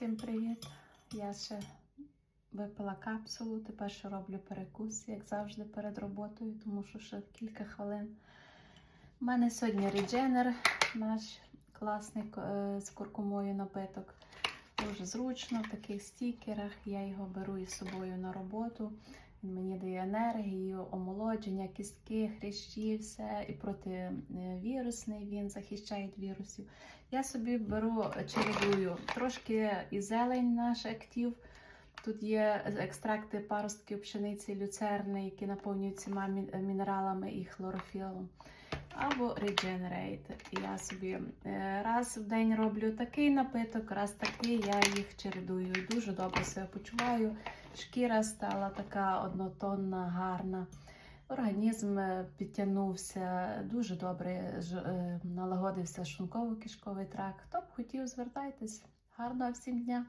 Всім привіт! Я ще випила капсулу, тепер ще роблю перекус, як завжди, перед роботою, тому що ще кілька хвилин. У мене сьогодні редженер, наш класний е, з куркумою напиток. Дуже зручно в таких стікерах. Я його беру із собою на роботу. Він мені дає енергію, омолодження, кістки, хрящі, все і противірусний він захищає від вірусів. Я собі беру, чередую трошки і зелень наш актив. Тут є екстракти паростків пшениці, люцерни, які наповнюють всіма мін- мінералами і хлорофілом. Або Regenerate. Я собі е, раз в день роблю такий напиток, раз такий, я їх чередую. Дуже добре себе почуваю. Шкіра стала така однотонна, гарна. Організм е, підтягнувся, дуже добре е, налагодився шлунково-кишковий тракт. Хто б хотів, звертайтесь. Гарного всім дня!